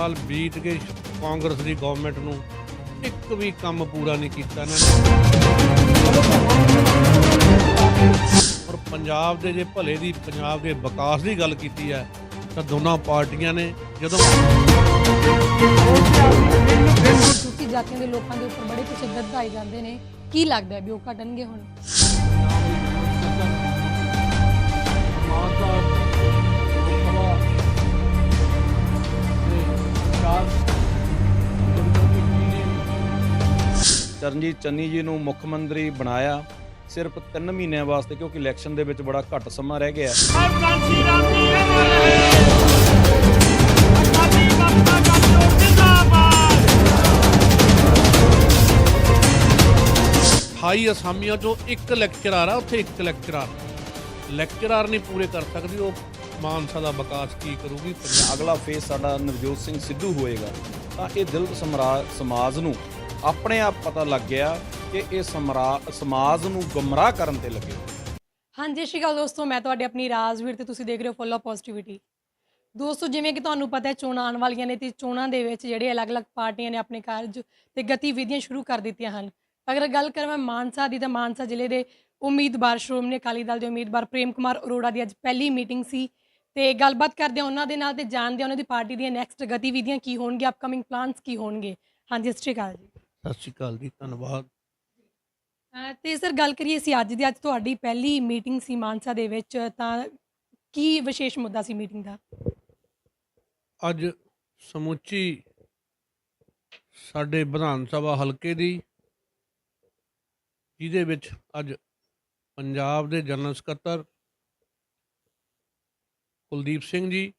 ਸਾਲ ਬੀਤ ਗਏ ਕਾਂਗਰਸ ਦੀ ਗਵਰਨਮੈਂਟ ਨੂੰ। ਇੱਕ ਵੀ ਕੰਮ ਪੂਰਾ ਨਹੀਂ ਕੀਤਾ ਇਹਨਾਂ ਨੇ। ਔਰ ਪੰਜਾਬ ਦੇ ਜੇ ਭਲੇ ਦੀ, ਪੰਜਾਬ ਦੇ ਵਿਕਾਸ ਦੀ ਗੱਲ ਕੀਤੀ ਹੈ, ਤਾਂ ਦੋਨਾਂ ਪਾਰਟੀਆਂ ਨੇ ਜਦੋਂ ਦੂਸਰੀ ਜਾਤੀਆਂ ਦੇ ਲੋਕਾਂ ਦੇ ਉੱਪਰ ਬੜੇ ਤਸ਼ੱਦਦ ਢਾਏ ਜਾਂਦੇ ਨੇ। ਕੀ ਲੱਗਦਾ ਵੀ ਉਹ ਘਟਣਗੇ ਹੁਣ? ਚਰਨਜੀਤ ਚੰਨੀ ਜੀ ਨੂੰ ਮੁੱਖ ਮੰਤਰੀ ਬਣਾਇਆ ਸਿਰਫ 3 ਮਹੀਨਿਆਂ ਵਾਸਤੇ ਕਿਉਂਕਿ ਇਲੈਕਸ਼ਨ ਦੇ ਵਿੱਚ ਬੜਾ ਘੱਟ ਸਮਾਂ ਰਹਿ ਗਿਆ। 28 ਅਸਾਮੀਆਂ ਚੋਂ ਇੱਕ ਲੈਕਚਰਰ ਆ ਉੱਥੇ ਇੱਕ ਲੈਕਚਰਰ। ਲੈਕਚਰਰ ਨਹੀਂ ਪੂਰੇ ਕਰ ਸਕਦੀ ਉਹ ਮਾਨਸਾ ਦਾ ਵਿਕਾਸ ਕੀ ਕਰੂਗੀ? ਅਗਲਾ ਫੇਸ ਸਾਡਾ ਨਵਜੋਤ ਸਿੰਘ ਸਿੱਧੂ ਹੋਏਗਾ। ਤਾਂ ਇਹ ਦਲਿਤ ਸਮਾਜ ਨੂੰ ਆਪਣੇ ਆਪ ਪਤਾ ਲੱਗ ਗਿਆ ਕਿ ਇਹ ਸਮਰਾ- ਸਮਾਜ ਨੂੰ ਗੁੰਮਰਾਹ ਕਰਨ ਤੇ ਲੱਗੇ। ਹਾਂਜੀ ਸਤਿ ਸ਼੍ਰੀ ਅਕਾਲ ਦੋਸਤੋ ਮੈਂ ਤੁਹਾਡੀ ਆਪਣੀ ਰਾਜਵੀਰ ਤੇ ਤੁਸੀਂ ਦੇਖ ਰਹੇ ਹੋ ਫੁੱਲ ਆਫ ਪੋਜ਼ਿਟਿਵਿਟੀ ਦੋਸਤੋ ਜਿਵੇਂ ਕਿ ਤੁਹਾਨੂੰ ਪਤਾ ਹੈ ਚੋਣਾਂ ਆਉਣ ਵਾਲੀਆਂ ਨੇ ਤੇ ਚੋਣਾਂ ਦੇ ਵਿੱਚ ਜਿਹੜੇ ਅਲੱਗ-ਅਲੱਗ ਪਾਰਟੀਆਂ ਨੇ ਆਪਣੇ ਕਾਰਜ ਤੇ ਗਤੀਵਿਧੀਆਂ ਸ਼ੁਰੂ ਕਰ ਦਿੱਤੀਆਂ ਹਨ। ਅਗਰ ਗੱਲ ਕਰਾਂ ਮੈਂ ਮਾਨਸਾ ਦੀ ਤਾਂ ਮਾਨਸਾ ਜ਼ਿਲ੍ਹੇ ਦੇ ਉਮੀਦਵਾਰ ਸ਼੍ਰੋਮਣੀ ਅਕਾਲੀ ਦਲ ਦੇ ਉਮੀਦਵਾਰ ਪ੍ਰੇਮ ਕੁਮਾਰ ਅਰੋੜਾ ਦੀ ਅੱਜ ਪਹਿਲੀ ਮੀਟਿੰਗ ਸੀ। ਤੇ ਗੱਲਬਾਤ ਕਰਦੇ ਹਾਂ ਉਹਨਾਂ ਦੇ ਨਾਲ ਤੇ ਜਾਣਦੇ ਹਾਂ ਉਹਨਾਂ ਦੀ ਪਾਰਟੀ ਦੀਆਂ ਨੈਕਸਟ ਗਤੀਵਿਧੀਆਂ ਕੀ ਹੋਣਗੀਆਂ ਅਪਕਮਿੰਗ ਪਲਾਨਸ ਕੀ ਹੋਣਗੇ। ਹਾਂਜੀ ਸਤਿ ਸ਼੍ਰੀ ਅਕਾਲ ਜੀ। ਸਤਿ ਸ਼੍ਰੀ ਅਕਾਲ ਜੀ ਧੰਨਵਾਦ। ਅਹ ਤੇ ਸਰ ਗੱਲ ਕਰੀਏ ਸੀ ਅੱਜ ਦੀ ਅੱਜ ਤੁਹਾਡੀ ਪਹਿਲੀ ਮੀਟਿੰਗ ਸੀ ਮਾਨਸਾ ਦੇ ਵਿੱਚ ਤਾਂ ਕੀ ਵਿਸ਼ੇਸ਼ ਮੁੱਦਾ ਸੀ ਮੀਟਿੰਗ ਦਾ? ਅੱਜ ਸਮੁੱਚੀ ਸਾਡੇ ਵਿਧਾਨ ਸਭਾ ਹਲਕੇ ਦੀ ਜਿਹਦੇ ਵਿੱਚ ਅੱਜ ਪੰਜਾਬ ਦੇ ਜਨਰਲ ਸਕੱਤਰ ਕੁਲਦੀਪ ਸਿੰਘ ਜੀ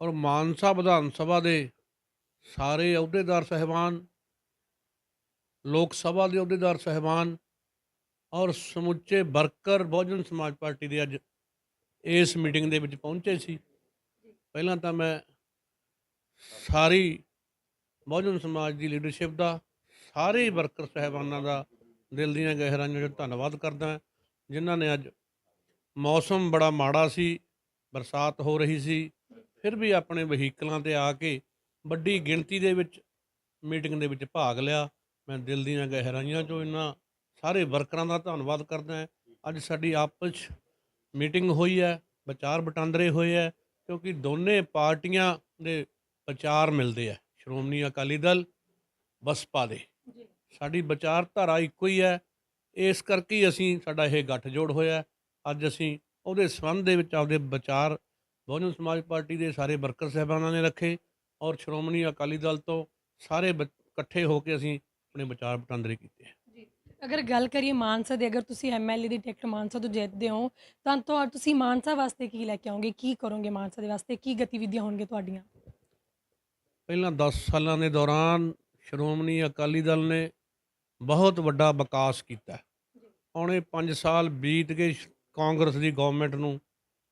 ਔਰ ਮਾਨਸਾ ਵਿਧਾਨ ਸਭਾ ਦੇ ਸਾਰੇ ਅਹੁਦੇਦਾਰ ਸਹਿਬਾਨ, ਲੋਕ ਸਭਾ ਦੇ ਅਹੁਦੇਦਾਰ ਸਹਿਬਾਨ ਔਰ ਸਮੁੱਚੇ ਵਰਕਰ ਬਹੁਜਨ ਸਮਾਜ ਪਾਰਟੀ ਦੇ ਅੱਜ ਇਸ ਮੀਟਿੰਗ ਦੇ ਵਿੱਚ ਪਹੁੰਚੇ ਸੀ। ਪਹਿਲਾਂ ਤਾਂ ਮੈਂ ਸਾਰੀ ਬਹੁਜਨ ਸਮਾਜ ਦੀ ਲੀਡਰਸ਼ਿਪ ਦਾ, ਸਾਰੇ ਵਰਕਰ ਸਹਿਬਾਨਾਂ ਦਾ ਦਿਲ ਦੀਆਂ ਗਹਿਰਾਈਆਂ 'ਚੋਂ ਧੰਨਵਾਦ ਕਰਦਾ, ਜਿਨ੍ਹਾਂ ਨੇ ਅੱਜ ਮੌਸਮ ਬੜਾ ਮਾੜਾ ਸੀ ਬਰਸਾਤ ਹੋ ਰਹੀ ਸੀ ਫਿਰ ਵੀ ਆਪਣੇ ਵਹੀਕਲਾਂ ਤੇ ਆ ਕੇ ਵੱਡੀ ਗਿਣਤੀ ਦੇ ਵਿੱਚ ਮੀਟਿੰਗ ਦੇ ਵਿੱਚ ਭਾਗ ਲਿਆ। ਮੈਂ ਦਿਲ ਦੀਆਂ ਗਹਿਰਾਈਆਂ 'ਚੋਂ ਇਹਨਾਂ ਸਾਰੇ ਵਰਕਰਾਂ ਦਾ ਧੰਨਵਾਦ ਕਰਦਾ ਹਾਂ। ਅੱਜ ਸਾਡੀ ਆਪਸ 'ਚ ਮੀਟਿੰਗ ਹੋਈ ਹੈ ਵਿਚਾਰ ਵਟਾਂਦਰੇ ਹੋਏ ਹੈ ਕਿਉਂਕਿ ਦੋਨੇ ਪਾਰਟੀਆਂ ਦੇ ਵਿਚਾਰ ਮਿਲਦੇ ਆ। ਸ਼੍ਰੋਮਣੀ ਅਕਾਲੀ ਦਲ ਬਸਪਾ ਦੇ। ਸਾਡੀ ਵਿਚਾਰਧਾਰਾ ਇੱਕੋ ਹੀ ਹੈ ਇਸ ਕਰਕੇ ਹੀ ਅਸੀਂ ਸਾਡਾ ਇਹ ਗੱਠਜੋੜ ਹੋਇਆ। ਅੱਜ ਅਸੀਂ ਉਹਦੇ ਸੰਬੰਧ ਦੇ ਵਿੱਚ ਆਪਦੇ ਵਿਚਾਰ ਬਹੁਜਨ ਸਮਾਜ ਪਾਰਟੀ ਦੇ ਸਾਰੇ ਵਰਕਰ ਸਹਿਬਾਨਾਂ ਨੇ ਰੱਖੇ ਔਰ ਸ਼੍ਰੋਮਣੀ ਅਕਾਲੀ ਦਲ ਤੋਂ ਸਾਰੇ ਇਕੱਠੇ ਹੋ ਕੇ ਅਸੀਂ ਆਪਣੇ ਵਿਚਾਰ ਵਟਾਂਦਰੇ ਕੀਤੇ ਅਗਰ ਗੱਲ ਕਰੀਏ ਮਾਨਸਾ ਦੀ ਅਗਰ ਤੁਸੀਂ ਐਮਐਲਏ ਦੀ ਟਿਕਟ ਮਾਨਸਾ ਤੋਂ ਜਿੱਤਦੇ ਹੋ ਤਾਂ ਤੁਹਾ ਤੁਸੀਂ ਮਾਨਸਾ ਵਾਸਤੇ ਕੀ ਲੈ ਕੇ ਆਓਗੇ? ਕੀ ਕਰੋਗੇ ਮਾਨਸਾ ਦੇ ਵਾਸਤੇ? ਕੀ ਗਤੀਵਿਧੀਆਂ ਹੋਣਗੀਆਂ ਤੁਹਾਡੀਆਂ? ਪਹਿਲਾਂ 10 ਸਾਲਾਂ ਦੇ ਦੌਰਾਨ ਸ਼੍ਰੋਮਣੀ ਅਕਾਲੀ ਦਲ ਨੇ ਬਹੁਤ ਵੱਡਾ ਵਿਕਾਸ ਕੀਤਾ। ਪੌਣੇ 5 ਸਾਲ ਬੀਤ ਗਏ ਕਾਂਗਰਸ ਦੀ ਗਵਰਨਮੈਂਟ ਨੂੰ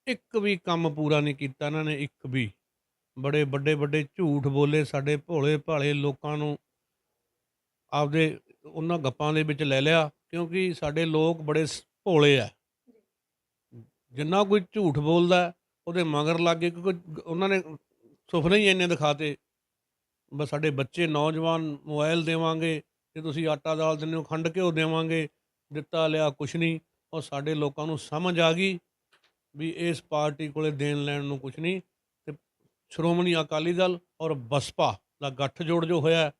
ਇੱਕ ਵੀ ਕੰਮ ਪੂਰਾ ਨਹੀਂ ਕੀਤਾ, ਇਹਨਾਂ ਨੇ ਇੱਕ ਵੀ। ਬੜੇ ਵੱਡੇ ਵੱਡੇ ਝੂਠ ਬੋਲੇ ਸਾਡੇ ਭੋਲੇ ਭਾਲੇ ਲੋਕਾਂ ਨੂੰ। ਆਪਦੇ ਉਹਨਾਂ ਗੱਪਾਂ ਦੇ ਵਿੱਚ ਲੈ ਲਿਆ, ਕਿਉਂਕਿ ਸਾਡੇ ਲੋਕ ਬੜੇ ਸ- ਭੋਲੇ ਆ ਜਿੰਨਾ ਕੋਈ ਝੂਠ ਬੋਲਦਾ ਉਹਦੇ ਮਗਰ ਲੱਗ ਕੇ ਕਿਉਂਕਿ ਉਹਨਾਂ ਨੇ ਸੁਪਨੇ ਹੀ ਇੰਨੇ ਦਿਖਾਤੇ। ਬਸ ਸਾਡੇ ਬੱਚੇ ਨੌਜਵਾਨ ਮੋਬਾਈਲ ਦੇਵਾਂਗੇ, ਜੇ ਤੁਸੀਂ ਆਟਾ ਦਾਲ ਦਿੰਦੇ ਹੋ, ਖੰਡ ਘਿਓ ਦੇਵਾਂਗੇ, ਦਿੱਤਾ ਲਿਆ ਕੁਛ ਨਹੀਂ। ਔਰ ਸਾਡੇ ਲੋਕਾਂ ਨੂੰ ਸਮਝ ਆ ਗਈ ਵੀ ਇਸ ਪਾਰਟੀ ਕੋਲੇ ਦੇਣ ਲੈਣ ਨੂੰ ਕੁਛ ਨਹੀਂ ਤੇ ਸ਼੍ਰੋਮਣੀ ਅਕਾਲੀ ਦਲ ਔਰ ਬਸਪਾ ਦਾ ਗੱਠਜੋੜ ਜੋ ਹੋਇਆ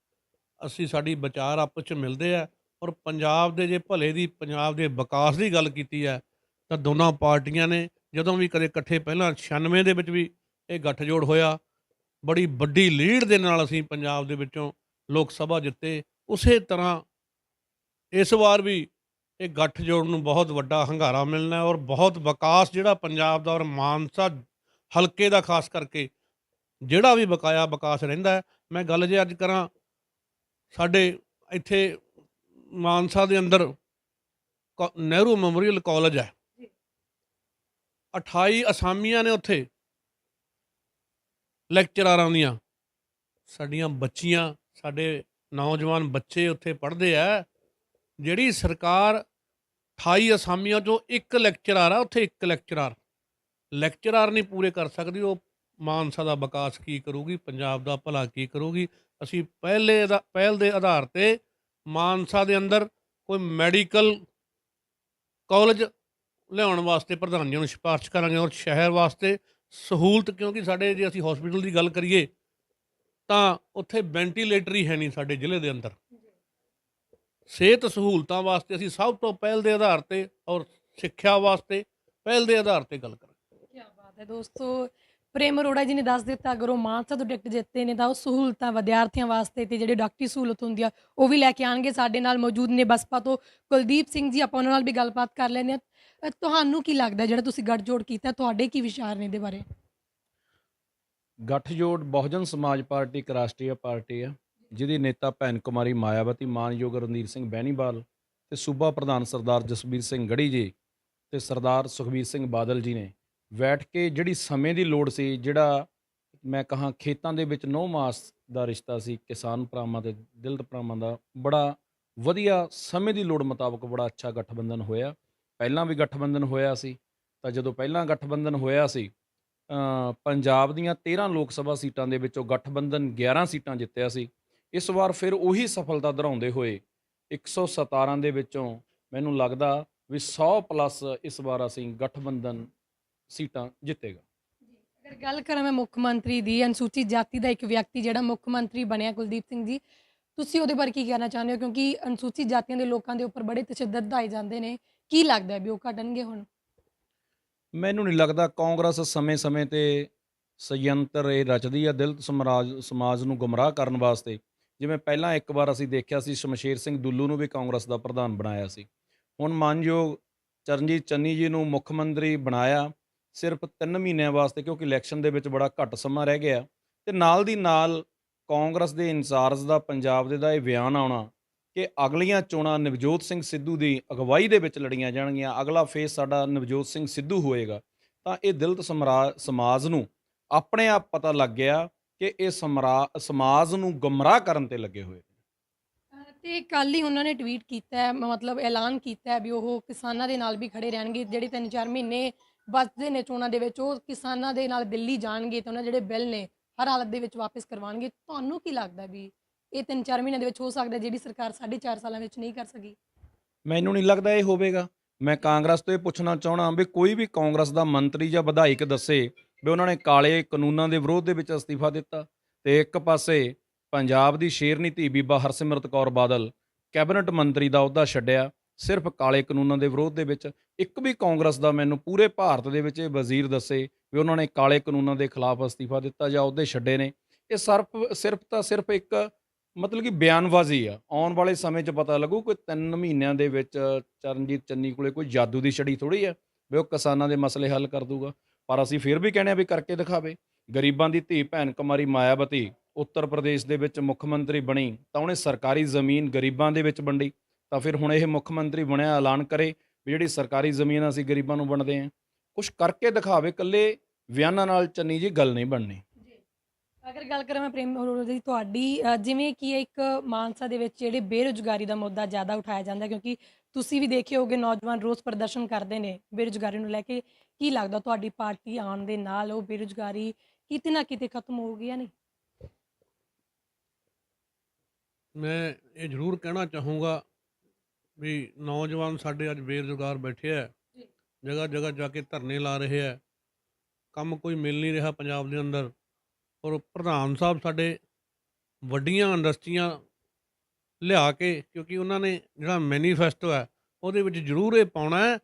ਅਸੀਂ ਸਾਡੀ ਵਿਚਾਰ ਆਪਸ ਚ ਮਿਲਦੇ ਆ ਔਰ ਪੰਜਾਬ ਦੇ ਜੇ ਭਲੇ ਦੀ, ਪੰਜਾਬ ਦੇ ਵਿਕਾਸ ਦੀ ਗੱਲ ਕੀਤੀ ਹੈ, ਤਾਂ ਦੋਨਾਂ ਪਾਰਟੀਆਂ ਨੇ ਜਦੋਂ ਵੀ ਕਦੇ ਇਕੱਠੇ ਪਹਿਲਾਂ 96 ਦੇ ਵਿੱਚ ਵੀ ਇਹ ਗੱਠਜੋੜ ਹੋਇਆ, ਬੜੀ ਵੱਡੀ ਲੀਡ ਦੇ ਨਾਲ ਅਸੀਂ ਪੰਜਾਬ ਦੇ ਵਿੱਚੋਂ ਲੋਕ ਸਭਾ ਜਿੱਤੇ, ਉਸੇ ਤਰ੍ਹਾਂ ਇਸ ਵਾਰ ਵੀ ਇਹ ਗੱਠਜੋੜ ਨੂੰ ਬਹੁਤ ਵੱਡਾ ਹੰਗਾਰਾ ਮਿਲਣਾ ਔਰ ਬਹੁਤ ਵਿਕਾਸ ਜਿਹੜਾ ਪੰਜਾਬ ਦਾ ਔਰ ਮਾਨਸਾ ਹਲਕੇ ਦਾ ਖਾਸ ਕਰਕੇ ਜਿਹੜਾ ਵੀ ਬਕਾਇਆ ਵਿਕਾਸ ਰਹਿੰਦਾ ਮੈਂ ਗੱਲ ਜੇ ਅੱਜ ਕਰਾਂ ਸਾਡੇ ਇੱਥੇ ਮਾਨਸਾ ਦੇ ਅੰਦਰ ਨਹਿਰੂ ਮੈਮੋਰੀਅਲ ਕਾਲਜ ਹੈ। 28 ਅਸਾਮੀਆਂ ਨੇ ਉੱਥੇ ਲੈਕਚਰਾਰਾਂ ਦੀਆਂ। ਸਾਡੀਆਂ ਬੱਚੀਆਂ ਸਾਡੇ ਨੌਜਵਾਨ ਬੱਚੇ ਉੱਥੇ ਪੜ੍ਹਦੇ ਆ। ਜਿਹੜੀ ਸਰਕਾਰ 28 ਅਸਾਮੀਆਂ ਚੋਂ ਇੱਕ ਲੈਕਚਰਾਰ ਆ, ਉੱਥੇ ਇੱਕ ਲੈਕਚਰਾਰ। ਲੈਕਚਰਾਰ ਨਹੀਂ ਪੂਰੇ ਕਰ ਸਕਦੀ, ਉਹ ਮਾਨਸਾ ਦਾ ਵਿਕਾਸ ਕੀ ਕਰੂਗੀ, ਪੰਜਾਬ ਦਾ ਭਲਾ ਕੀ ਕਰੂਗੀ। ਅਸੀਂ ਪਹਿਲੇ ਦਾ ਪਹਿਲ ਦੇ ਆਧਾਰ ਤੇ ਮਾਨਸਾ ਦੇ ਅੰਦਰ ਕੋਈ ਮੈਡੀਕਲ ਕਾਲਜ ਲਿਆਉਣ ਵਾਸਤੇ ਪ੍ਰਧਾਨ ਜੀ ਨੂੰ ਸਿਫਾਰਿਸ਼ ਕਰਾਂਗੇ ਔਰ ਸ਼ਹਿਰ ਵਾਸਤੇ ਸਹੂਲਤ, ਕਿਉਂਕਿ ਸਾਡੇ ਜੇ ਅਸੀਂ ਹਸਪੀਟਲ ਦੀ ਗੱਲ ਕਰੀਏ, ਤਾਂ ਉੱਥੇ ਵੈਂਟੀਲੇਟਰ ਹੀ ਹੈ ਨਹੀਂ ਸਾਡੇ ਜ਼ਿਲ੍ਹੇ ਦੇ ਅੰਦਰ। ਸਿਹਤ ਸਹੂਲਤਾਂ ਵਾਸਤੇ ਅਸੀਂ ਸਭ ਤੋਂ ਪਹਿਲ ਦੇ ਆਧਾਰ ਤੇ ਔਰ ਸਿੱਖਿਆ ਵਾਸਤੇ ਪਹਿਲ ਦੇ ਆਧਾਰ ਤੇ ਗੱਲ ਕਰਾਂਗੇ। ਕੀ ਬਾਤ ਹੈ ਦੋਸਤੋ। ਪ੍ਰੇਮ ਅਰੋੜਾ ਜੀ ਨੇ ਦੱਸ ਦਿੱਤਾ ਅਗਰ ਉਹ ਮਾਨਸਾ ਤੋਂ ਟਿਕਟ ਜਿੱਤੇ ਨੇ ਤਾਂ ਉਹ ਸਹੂਲਤਾਂ ਵਿਦਿਆਰਥੀਆਂ ਵਾਸਤੇ ਤੇ ਜਿਹੜੇ ਡਾਕਟਰੀ ਸਹੂਲਤ ਹੁੰਦੀ ਆ ਉਹ ਵੀ ਲੈ ਕੇ ਆਣਗੇ ਸਾਡੇ ਨਾਲ ਮੌਜੂਦ ਨੇ ਬਸਪਾ ਤੋਂ ਕੁਲਦੀਪ ਸਿੰਘ ਜੀ ਆਪਾਂ ਉਹਨਾਂ ਨਾਲ ਵੀ ਗੱਲਬਾਤ ਕਰ ਲੈਂਦੇ ਆ ਤੁਹਾਨੂੰ ਕੀ ਲੱਗਦਾ ਜਿਹੜਾ ਤੁਸੀਂ ਗੱਠਜੋੜ ਕੀਤਾ ਤੁਹਾਡੇ ਕੀ ਵਿਚਾਰ ਨੇ ਇਹਦੇ ਬਾਰੇ? ਗੱਠਜੋੜ ਬਹੁਜਨ ਸਮਾਜ ਪਾਰਟੀ ਇੱਕ ਰਾਸ਼ਟਰੀ ਪਾਰਟੀ ਹੈ ਜਿਹਦੇ ਨੇਤਾ ਭੈਣ ਕੁਮਾਰੀ ਮਾਇਆਵਤੀ, ਮਾਨਯੋਗ ਰਣਧੀਰ ਸਿੰਘ ਬੈਣੀਵਾਲ ਤੇ ਸੂਬਾ ਪ੍ਰਧਾਨ ਸਰਦਾਰ ਜਸਬੀਰ ਸਿੰਘ ਗੜੀ ਜੀ ਤੇ ਸਰਦਾਰ ਸੁਖਬੀਰ ਸਿੰਘ ਬਾਦਲ ਜੀ ਨੇ ਬੈਠ ਕੇ ਜਿਹੜੀ ਸਮੇਂ ਦੀ ਲੋੜ ਸੀ, ਜਿਹੜਾ ਮੈਂ ਕਹਾਂ ਖੇਤਾਂ ਦੇ ਵਿੱਚ ਨੌ ਮਾਸ ਦਾ ਰਿਸ਼ਤਾ ਸੀ, ਕਿਸਾਨ ਭਰਾਵਾਂ ਤੇ ਦਿਲਤ ਭਰਾਵਾਂ ਦਾ, ਬੜਾ ਵਧੀਆ ਸਮੇਂ ਦੀ ਲੋੜ ਮੁਤਾਬਕ ਬੜਾ ਅੱਛਾ ਗਠਬੰਧਨ ਹੋਇਆ। ਪਹਿਲਾਂ ਵੀ ਗਠਬੰਧਨ ਹੋਇਆ ਸੀ, ਤਾਂ ਜਦੋਂ ਪਹਿਲਾਂ ਗਠਬੰਧਨ ਹੋਇਆ ਸੀ ਪੰਜਾਬ ਦੀਆਂ 13 ਲੋਕ ਸਭਾ ਸੀਟਾਂ ਦੇ ਵਿੱਚੋਂ ਗਠਬੰਧਨ 11 ਸੀਟਾਂ ਜਿੱਤਿਆ ਸੀ। ਇਸ ਵਾਰ ਫਿਰ ਉਹੀ ਸਫਲਤਾ ਦੁਹਰਾਉਂਦੇ ਹੋਏ 117 ਦੇ ਵਿੱਚੋਂ ਮੈਨੂੰ ਲੱਗਦਾ ਵੀ 100 ਪਲੱਸ ਇਸ ਵਾਰ ਅਸੀਂ ਗਠਬੰਧਨ ਸੀਟਾਂ ਜਿੱਤੇਗਾ। ਅਗਰ ਗੱਲ ਕਰਾਂ ਮੈਂ ਮੁੱਖ ਮੰਤਰੀ ਦੀ ਅਨੁਸੂਚਿਤ ਜਾਤੀ ਦਾ ਇੱਕ ਵਿਅਕਤੀ ਜਿਹੜਾ ਮੁੱਖ ਮੰਤਰੀ ਬਣਿਆ ਕੁਲਦੀਪ ਸਿੰਘ ਜੀ ਤੁਸੀਂ ਉਹਦੇ ਬਾਰੇ ਕੀ ਕਹਿਣਾ ਚਾਹੁੰਦੇ ਹੋ? ਕਿਉਂਕਿ ਅਨੁਸੂਚਿਤ ਜਾਤੀਆਂ ਦੇ ਲੋਕਾਂ ਦੇ ਉੱਪਰ ਬੜੇ ਤਸ਼ੱਦਦ ਦਾਏ ਜਾਂਦੇ ਨੇ। ਕੀ ਲੱਗਦਾ ਵੀ ਉਹ ਘਟਣਗੇ ਹੁਣ? ਮੈਨੂੰ ਨਹੀਂ ਲੱਗਦਾ। ਕਾਂਗਰਸ ਸਮੇਂ-ਸਮੇਂ ਤੇ ਸਯੰਤਰ ਇਹ ਰਚਦੀ ਆ ਦਲਿਤ ਸਮਾਜ ਸਮਾਜ ਨੂੰ ਗੁੰਮਰਾਹ ਕਰਨ ਵਾਸਤੇ। ਜਿਵੇਂ ਪਹਿਲਾਂ ਇੱਕ ਵਾਰ ਅਸੀਂ ਦੇਖਿਆ ਸੀ, ਸ਼ਮਸ਼ੇਰ ਸਿੰਘ ਦੁੱਲੂ ਨੂੰ ਵੀ ਕਾਂਗਰਸ ਦਾ ਪ੍ਰਧਾਨ ਬਣਾਇਆ ਸੀ। ਹੁਣ ਮਾਨਯੋਗ ਚਰਨਜੀਤ ਚੰਨੀ ਜੀ ਨੂੰ ਮੁੱਖ ਮੰਤਰੀ ਬਣਾਇਆ ਸਿਰਫ 3 ਮਹੀਨਿਆਂ ਵਾਸਤੇ, ਕਿਉਂਕਿ ਇਲੈਕਸ਼ਨ ਦੇ ਵਿੱਚ ਬੜਾ ਘੱਟ ਸਮਾਂ ਰਹਿ ਗਿਆ। ਤੇ ਨਾਲ ਦੀ ਨਾਲ ਕਾਂਗਰਸ ਦੇ ਇੰਚਾਰਜ ਦਾ, ਪੰਜਾਬ ਦੇ ਦਾ ਇਹ ਬਿਆਨ ਆਉਣਾ ਕਿ ਅਗਲੀਆਂ ਚੋਣਾਂ ਨਵਜੋਤ ਸਿੰਘ ਸਿੱਧੂ ਦੀ ਅਗਵਾਈ ਦੇ ਵਿੱਚ ਲੜੀਆਂ ਜਾਣਗੀਆਂ, ਅਗਲਾ ਫੇਸ ਸਾਡਾ ਨਵਜੋਤ ਸਿੰਘ ਸਿੱਧੂ ਹੋਏਗਾ। ਤਾਂ ਇਹ ਦਲਿਤ ਸਮਰਾ- ਸਮਾਜ ਨੂੰ ਆਪਣੇ ਆਪ ਪਤਾ ਲੱਗ ਗਿਆ ਕਿ ਇਹ ਸਮਰਾ- ਸਮਾਜ ਨੂੰ ਗੁੰਮਰਾਹ ਕਰਨ ਤੇ ਲੱਗੇ ਹੋਏ ਤੇ ਕੱਲ ਹੀ ਉਹਨਾਂ ਨੇ ਟਵੀਟ ਕੀਤਾ ਹੈ ਮਤਲਬ ਐਲਾਨ ਕੀਤਾ ਹੈ ਵੀ ਉਹ ਕਿਸਾਨਾਂ ਦੇ ਨਾਲ ਵੀ ਖੜੇ ਰਹਿਣਗੇ ਜਿਹੜੇ ਤਿੰਨ ਚਾਰ ਮਹੀਨੇ ਬਚਦੇ ਨੇ ਚੋਣਾਂ ਦੇ ਵਿੱਚ ਉਹ ਕਿਸਾਨਾਂ ਦੇ ਨਾਲ ਦਿੱਲੀ ਜਾਣਗੇ ਤੇ ਉਹਨਾਂ ਜਿਹੜੇ ਬਿੱਲ ਨੇ ਹਰ ਹਾਲਤ ਦੇ ਵਿੱਚ ਵਾਪਸ ਕਰਵਾਉਣਗੇ। ਤੁਹਾਨੂੰ ਕੀ ਲੱਗਦਾ ਵੀ ਇਹ ਤਿੰਨ ਚਾਰ ਮਹੀਨਿਆਂ ਦੇ ਵਿੱਚ ਹੋ ਸਕਦਾ ਜਿਹੜੀ ਸਰਕਾਰ 4.5 ਸਾਲਾਂ ਵਿੱਚ ਨਹੀਂ ਕਰ ਸਕੀ? ਮੈਨੂੰ ਨਹੀਂ ਲੱਗਦਾ ਇਹ ਹੋਵੇਗਾ। ਮੈਂ ਕਾਂਗਰਸ ਤੋਂ ਇਹ ਪੁੱਛਣਾ ਚਾਹਣਾ ਵੀ ਕੋਈ ਵੀ ਕਾਂਗਰਸ ਦਾ ਮੰਤਰੀ ਜਾਂ ਵਿਧਾਇਕ ਦੱਸੇ ਵੀ ਉਹਨਾਂ ਨੇ ਕਾਲੇ ਕਾਨੂੰਨਾਂ ਦੇ ਵਿਰੋਧ ਦੇ ਵਿੱਚ ਅਸਤੀਫਾ ਦਿੱਤਾ ਤੇ ਇੱਕ ਪਾਸੇ ਪੰਜਾਬ ਦੀ ਸ਼ੇਰਨੀ ਧੀ ਬੀਬਾ ਹਰਸਿਮਰਤ ਕੌਰ ਬਾਦਲ ਕੈਬਨਿਟ ਮੰਤਰੀ ਦਾ ਅਹੁਦਾ ਛੱਡਿਆ, ਸਿਰਫ ਕਾਲੇ ਕਾਨੂੰਨਾਂ ਦੇ ਵਿਰੋਧ ਦੇ ਵਿੱਚ, ਇੱਕ ਵੀ ਕਾਂਗਰਸ ਦਾ ਮੈਨੂੰ ਪੂਰੇ ਭਾਰਤ ਦੇ ਵਿੱਚ ਇਹ ਵਜ਼ੀਰ ਦੱਸੇ ਵੀ ਉਹਨਾਂ ਨੇ ਕਾਲੇ ਕਾਨੂੰਨਾਂ ਦੇ ਖਿਲਾਫ ਅਸਤੀਫਾ ਦਿੱਤਾ ਜਾਂ ਅਹੁਦੇ ਛੱਡੇ ਨੇ, ਇਹ ਸਿਰਫ ਸਿਰਫ ਤਾਂ ਸਿਰਫ ਇੱਕ ਮਤਲਬ ਕਿ ਬਿਆਨਬਾਜ਼ੀ ਆ, ਆਉਣ ਵਾਲੇ ਸਮੇਂ 'ਚ ਪਤਾ ਲੱਗੂ ਕੋਈ 3 ਮਹੀਨਿਆਂ ਦੇ ਵਿੱਚ ਚਰਨਜੀਤ ਚੰਨੀ ਕੋਲੇ ਕੋਈ ਜਾਦੂ ਦੀ ਛੜੀ ਥੋੜੀ ਆ ਵੀ ਉਹ ਕਿਸਾਨਾਂ ਦੇ ਮਸਲੇ ਹੱਲ ਕਰ ਦੂਗਾ। ਪਰ ਅਸੀਂ ਫਿਰ ਵੀ ਕਹਿੰਦੇ ਆ ਵੀ ਕਰਕੇ ਦਿਖਾਵੇ। ਗਰੀਬਾਂ ਦੀ ਧੀ, ਭੈਣ ਕੁਮਾਰੀ ਮਾਇਆਵਤੀ ਉੱਤਰ ਪ੍ਰਦੇਸ਼ ਦੇ ਵਿੱਚ ਮੁੱਖ ਮੰਤਰੀ ਬਣੀ, ਤਾਂ ਉਹਨੇ ਸਰਕਾਰੀ ਜ਼ਮੀਨ ਗਰੀਬਾਂ ਦੇ ਵਿੱਚ ਵੰਡੀ, ਤਾਂ ਫਿਰ ਹੁਣ ਇਹ ਮੁੱਖ ਮੰਤਰੀ ਬਣਿਆ ਐਲਾਨ ਕਰੇ ਵੀ ਜਿਹੜੀ ਸਰਕਾਰੀ ਜ਼ਮੀਨ ਅਸੀਂ ਗਰੀਬਾਂ ਨੂੰ ਵੰਡਦੇ ਆਂ ਕੁਝ ਕਰਕੇ ਦਿਖਾਵੇ, ਇਕੱਲੇ ਬਿਆਨਾਂ ਨਾਲ ਚੰਨੀ ਜੀ ਗੱਲ ਨਹੀਂ ਬਣਨੀ। ਅਗਰ ਗੱਲ ਕਰਾਂ ਮੈਂ ਪ੍ਰੇਮ ਅਰੋੜਾ ਦੀ ਤੁਹਾਡੀ ਅ, ਜਿਵੇਂ ਕਿ ਇੱਕ ਮਾਨਸਾ ਦੇ ਵਿੱਚ ਜਿਹੜੇ ਬੇਰੁਜ਼ਗਾਰੀ ਦਾ ਮੁੱਦਾ ਜ਼ਿਆਦਾ ਉਠਾਇਆ ਜਾਂਦਾ ਹੈ, ਕਿਉਂਕਿ ਤੁਸੀਂ ਵੀ ਦੇਖੇ ਹੋਗੇ ਨੌਜਵਾਨ ਰੋਜ਼ ਪ੍ਰਦਰਸ਼ਨ ਕਰਦੇ ਨੇ ਬੇਰੁਜ਼ਗਾਰੀ ਨੂੰ ਲੈ ਕੇ ਕੀ ਲੱਗਦਾ ਤੁਹਾਡੀ ਪਾਰਟੀ ਆਉਣ ਦੇ ਨਾਲ ਉਹ ਬੇਰੁਜ਼ਗਾਰੀ ਕਿਤੇ ਨਾ ਕਿਤੇ ਖਤਮ ਹੋਊਗੀ ਜਾਂ ਨਹੀਂ ਮੈਂ ਇਹ ਜ਼ਰੂਰ ਕਹਿਣਾ ਚਾਹੂੰਗਾ ਵੀ ਨੌਜਵਾਨ ਸਾਡੇ ਅੱਜ ਬੇਰੁਜ਼ਗਾਰ ਬੈਠੇ ਆ ਜੀ। ਜਗ੍ਹਾ ਜਗ੍ਹਾ ਜਾ ਕੇ ਧਰਨੇ ਲਾ ਰਹੇ ਆ ਕੰਮ ਕੋਈ ਮਿਲ ਨਹੀਂ ਰਿਹਾ ਪੰਜਾਬ ਦੇ ਅੰਦਰ ਔਰ ਪ੍ਰਧਾਨ ਸਾਹਿਬ ਸਾਡੇ ਵੱਡੀਆਂ ਇੰਡਸਟਰੀਆਂ ਲਿਆ ਕੇ ਕਿਉਂਕਿ ਉਹਨਾਂ ਨੇ ਜਿਹੜਾ ਮੈਨੀਫੈਸਟੋ ਹੈ ਉਹਦੇ ਵਿੱਚ ਜ਼ਰੂਰ ਇਹ ਪਾਉਣਾ ਹੈ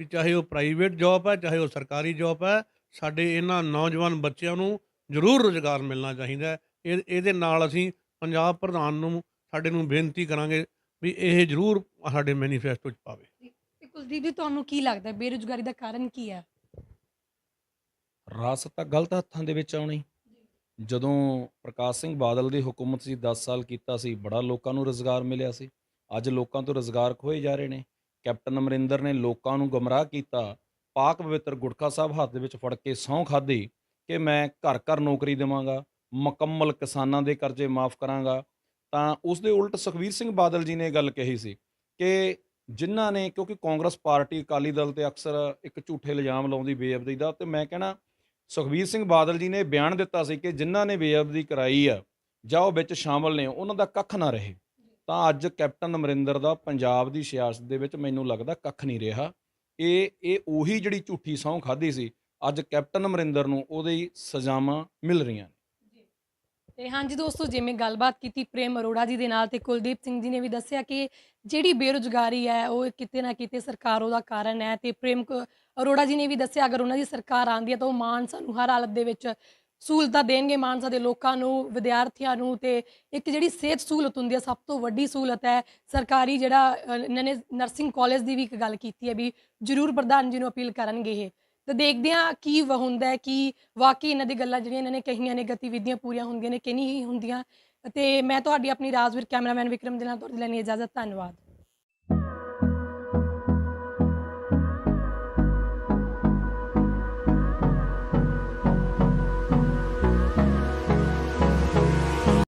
ਵੀ ਚਾਹੇ ਉਹ ਪ੍ਰਾਈਵੇਟ ਜੌਬ ਹੈ ਚਾਹੇ ਉਹ ਸਰਕਾਰੀ ਜੌਬ ਹੈ ਸਾਡੇ ਇਹਨਾਂ ਨੌਜਵਾਨ ਬੱਚਿਆਂ ਨੂੰ ਜ਼ਰੂਰ ਰੁਜ਼ਗਾਰ ਮਿਲਣਾ ਚਾਹੀਦਾ ਹੈ। ਇਹ ਇਹਦੇ ਨਾਲ ਅਸੀਂ ਪੰਜਾਬ ਪ੍ਰਧਾਨ ਨੂੰ ਸਾਡੇ ਨੂੰ ਬੇਨਤੀ ਕਰਾਂਗੇ ਵੀ ਇਹ ਜ਼ਰੂਰ ਸਾਡੇ ਮੈਨੀਫੈਸਟੋ 'ਚ ਪਾਵੇ। ਤੇ ਕੁਲਦੀਪ ਜੀ ਤੁਹਾਨੂੰ ਕੀ ਲੱਗਦਾ ਬੇਰੁਜ਼ਗਾਰੀ ਦਾ ਕਾਰਨ ਕੀ ਹੈ? ਰਾਸਤ ਤਾਂ ਗਲਤ ਹੱਥਾਂ ਦੇ ਵਿੱਚ ਆਉਣੀ ਜਦੋਂ ਪ੍ਰਕਾਸ਼ ਸਿੰਘ ਬਾਦਲ ਦੀ ਹਕੂਮਤ ਸੀ 10 ਸਾਲ ਕੀਤਾ ਸੀ, ਬੜਾ ਲੋਕਾਂ ਨੂੰ ਰੋਜ਼ਗਾਰ ਮਿਲਿਆ ਸੀ। ਅੱਜ ਲੋਕਾਂ ਤੋਂ ਰੋਜ਼ਗਾਰ ਖੋਏ ਜਾ ਰਹੇ ਨੇ। ਕੈਪਟਨ ਅਮਰਿੰਦਰ ਨੇ ਲੋਕਾਂ ਨੂੰ ਗਮਰਾਹ ਕੀਤਾ। ਪਾਕ ਪਵਿੱਤਰ ਗੁਟਖਾ ਸਾਹਿਬ ਹੱਥ ਦੇ ਵਿੱਚ ਫੜ ਕੇ ਸਹੁੰ ਖਾਧੀ ਕਿ ਮੈਂ ਘਰ ਘਰ ਨੌਕਰੀ ਦੇਵਾਂਗਾ, ਮੁਕੰਮਲ ਕਿਸਾਨਾਂ ਦੇ ਕਰਜ਼ੇ ਮਾਫ ਕਰਾਂਗਾ। ਤਾਂ ਉਸ ਦੇ ਉਲਟ ਸੁਖਵੀਰ ਸਿੰਘ ਬਾਦਲ ਜੀ ਨੇ ਇਹ ਗੱਲ ਕਹੀ ਸੀ ਕਿ ਜਿਨ੍ਹਾਂ ਨੇ, ਕਿਉਂਕਿ ਕਾਂਗਰਸ ਪਾਰਟੀ ਅਕਾਲੀ ਦਲ ਤੇ ਅਕਸਰ ਇੱਕ ਝੂਠੇ ਇਲਜ਼ਾਮ ਲਾਉਂਦੀ ਬੇਅਬਦੀ ਦਾ, ਤੇ ਮੈਂ ਕਹਿਣਾ ਸੁਖਬੀਰ ਸਿੰਘ ਬਾਦਲ ਜੀ ਨੇ ਬਿਆਨ ਦਿੱਤਾ ਸੀ ਕਿ ਜਿਨ੍ਹਾਂ ਨੇ ਬੇਅਦਬੀ ਕਰਾਈ ਆ ਜਾਂ ਉਹ ਵਿੱਚ ਸ਼ਾਮਲ ਨੇ, ਉਹਨਾਂ ਦਾ ਕੱਖ ਨਾ ਰਹੇ। ਤਾਂ ਅੱਜ ਕੈਪਟਨ ਅਮਰਿੰਦਰ ਦਾ ਪੰਜਾਬ ਦੀ ਸਿਆਸਤ ਦੇ ਵਿੱਚ ਮੈਨੂੰ ਲੱਗਦਾ ਕੱਖ ਨਹੀਂ ਰਿਹਾ। ਇਹ ਇਹ ਉਹੀ ਜਿਹੜੀ ਝੂਠੀ ਸਹੁੰ ਖਾਧੀ ਸੀ, ਅੱਜ ਕੈਪਟਨ ਅਮਰਿੰਦਰ ਨੂੰ ਉਹਦੀ ਸਜ਼ਾਵਾਂ ਮਿਲ ਰਹੀਆਂ ਨੇ। ਤੇ ਹਾਂਜੀ ਦੋਸਤੋ, ਜਿਵੇਂ ਗੱਲਬਾਤ ਕੀਤੀ ਪ੍ਰੇਮ ਅਰੋੜਾ ਜੀ ਦੇ ਨਾਲ ਤੇ ਕੁਲਦੀਪ ਸਿੰਘ ਜੀ ਨੇ ਵੀ ਦੱਸਿਆ ਕਿ ਜਿਹੜੀ ਬੇਰੁਜ਼ਗਾਰੀ ਹੈ, ਉਹ ਕਿਤੇ ਨਾ ਕਿਤੇ ਸਰਕਾਰ ਉਹਦਾ ਕਾਰਨ ਹੈ ਤੇ ਪ੍ਰੇਮ ਕ- ਅਰੋੜਾ ਜੀ ਨੇ ਵੀ ਦੱਸਿਆ, ਅਗਰ ਉਹਨਾਂ ਦੀ ਸਰਕਾਰ ਆਂਦੀ ਹੈ ਤਾਂ ਉਹ ਮਾਨਸਾ ਨੂੰ ਹਰ ਹਾਲਤ ਦੇ ਵਿੱਚ ਸਹੂਲਤਾਂ ਦੇਣਗੇ, ਮਾਨਸਾ ਦੇ ਲੋਕਾਂ ਨੂੰ, ਵਿਦਿਆਰਥੀਆਂ ਨੂੰ ਤੇ ਇੱਕ ਜਿਹੜੀ ਸਿਹਤ ਸਹੂਲਤ ਹੁੰਦੀ ਹੈ, ਸਭ ਤੋਂ ਵੱਡੀ ਸਹੂਲਤ ਹੈ। ਸਰਕਾਰੀ ਜਿਹੜਾ ਇਹਨਾਂ ਨੇ ਨਰਸਿੰਗ ਕਾਲਜ ਦੀ ਵੀ ਇੱਕ ਗੱਲ ਕੀਤੀ ਹੈ ਵੀ ਜ਼ਰੂਰ ਪ੍ਰਧਾਨ ਜੀ ਨੂੰ ਅਪੀਲ ਕਰਨਗੇ ਇਹ। ਤੇ ਦੇਖਦੇ ਹਾਂ ਕੀ ਵ ਹੁੰਦਾ ਹੈ, ਕਿ ਵਾਕਈ ਇਹਨਾਂ ਦੀ ਗੱਲਾਂ ਜਿਹੜੀਆਂ ਇਹਨਾਂ ਨੇ ਕਹੀਆਂ ਨੇ, ਗਤੀਵਿਧੀਆਂ ਪੂਰੀਆਂ ਹੁੰਦੀਆਂ ਨੇ ਕਿ ਨਹੀਂ ਹੁੰਦੀਆਂ। ਤੇ ਮੈਂ ਤੁਹਾਡੀ ਆਪਣੀ ਰਾਜਵੀਰ ਕੈਮਰਾਮੈਨ ਵਿਕਰਮ ਦੇ ਨਾਲ ਤੁਹਾਡੇ ਲਈ ਇਜਾਜ਼ਤ, ਧੰਨਵਾਦ।